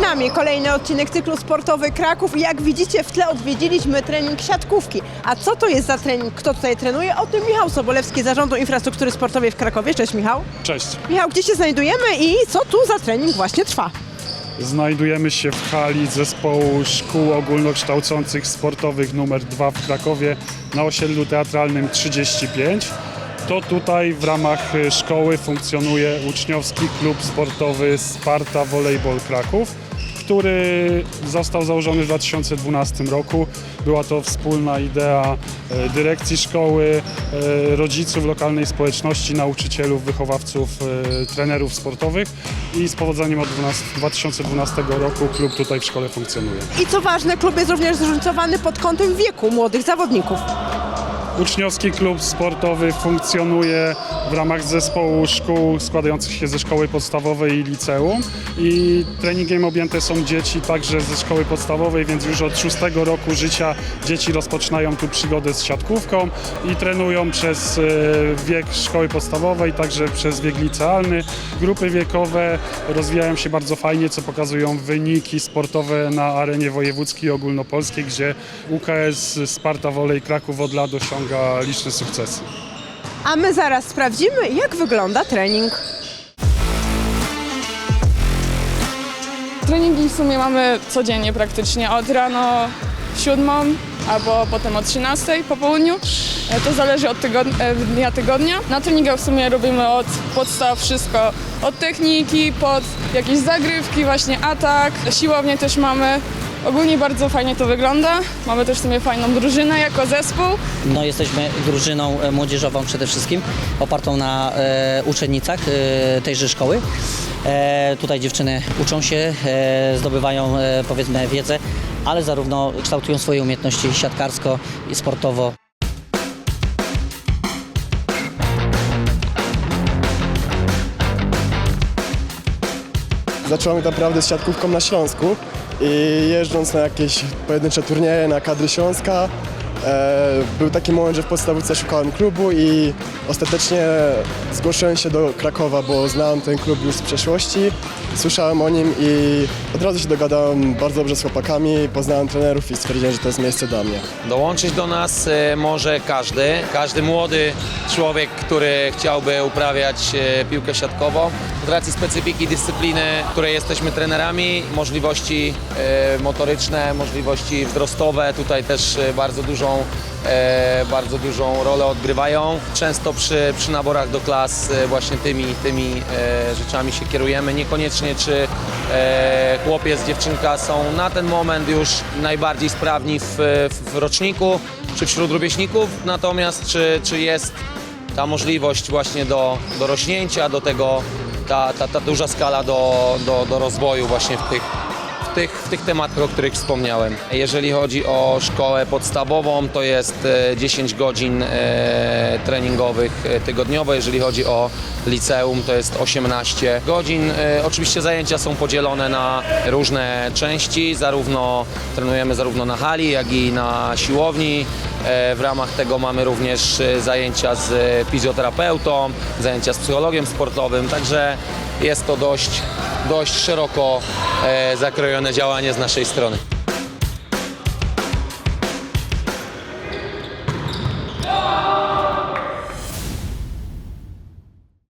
Przed nami kolejny odcinek cyklu Sportowy Kraków i jak widzicie w tle odwiedziliśmy trening siatkówki. A co to jest za trening? Kto tutaj trenuje? O tym Michał Sobolewski Zarządu Infrastruktury Sportowej w Krakowie. Cześć Michał. Cześć. Michał, gdzie się znajdujemy i co tu za trening właśnie trwa? Znajdujemy się w hali zespołu szkół ogólnokształcących sportowych numer 2 w Krakowie na osiedlu teatralnym 35. To tutaj w ramach y, szkoły funkcjonuje uczniowski klub sportowy Sparta Volleyball Kraków, który został założony w 2012 roku. Była to wspólna idea e, dyrekcji szkoły, e, rodziców lokalnej społeczności, nauczycielów, wychowawców, e, trenerów sportowych i z powodzeniem od 12, 2012 roku klub tutaj w szkole funkcjonuje. I co ważne, klub jest również zróżnicowany pod kątem wieku młodych zawodników. Uczniowski klub sportowy funkcjonuje w ramach zespołu szkół składających się ze szkoły podstawowej i liceum i treningiem objęte są dzieci także ze szkoły podstawowej, więc już od szóstego roku życia dzieci rozpoczynają tu przygodę z siatkówką i trenują przez e, wiek szkoły podstawowej, także przez wiek licealny. Grupy wiekowe rozwijają się bardzo fajnie, co pokazują wyniki sportowe na arenie wojewódzkiej i ogólnopolskiej, gdzie UKS Sparta Wolej Kraków od lat osiąga liczne sukcesy. A my zaraz sprawdzimy, jak wygląda trening. Treningi w sumie mamy codziennie praktycznie, od rano siódmą albo potem o 13 po południu. E, To zależy od tygodnia, e, dnia tygodnia. Na treningach w sumie robimy od podstaw wszystko, od techniki, pod jakieś zagrywki, właśnie atak, siłownię też mamy. Ogólnie bardzo fajnie to wygląda. Mamy też w sumie fajną drużynę jako zespół. No, jesteśmy drużyną e, młodzieżową przede wszystkim, opartą na e, uczennicach e, tejże szkoły. E, tutaj dziewczyny uczą się, e, zdobywają e, powiedzmy wiedzę, ale zarówno kształtują swoje umiejętności siatkarsko i sportowo. Zacząłem tak naprawdę z siatkówką na Śląsku i jeżdżąc na jakieś pojedyncze turnieje na kadry Śląska, e, był taki moment, że w podstawówce szukałem klubu i ostatecznie zgłosiłem się do Krakowa, bo znałem ten klub już z przeszłości, słyszałem o nim i od razu się dogadałem bardzo dobrze z chłopakami, poznałem trenerów i stwierdziłem, że to jest miejsce dla mnie. Dołączyć do nas e, może każdy, każdy młody człowiek, który chciałby uprawiać e, piłkę siatkową. Z racji specyfiki dyscypliny, której jesteśmy trenerami, możliwości e, motoryczne, możliwości wzrostowe tutaj też e, bardzo dużą, e, bardzo dużą rolę odgrywają. Często przy, przy naborach do klas właśnie tymi, tymi rzeczami się kierujemy. Niekoniecznie czy chłopiec, dziewczynka są na ten moment już najbardziej sprawni w, w roczniku czy wśród rówieśników, natomiast czy, czy jest ta możliwość właśnie do, do rośnięcia, do tego, ta, ta, ta duża skala do, do, do rozwoju właśnie w tych, w tych, w tych tematach, o których wspomniałem. Jeżeli chodzi o szkołę podstawową, to jest e, 10 godzin e, treningowych e, tygodniowo. Jeżeli chodzi o liceum, to jest 18 godzin. E, Oczywiście zajęcia są podzielone na różne części, zarówno trenujemy zarówno na hali, jak i na siłowni. E, W ramach tego mamy również e, zajęcia z e, fizjoterapeutą, zajęcia z psychologiem sportowym, także jest to dość, dość szeroko e, zakrojone działanie z naszej strony.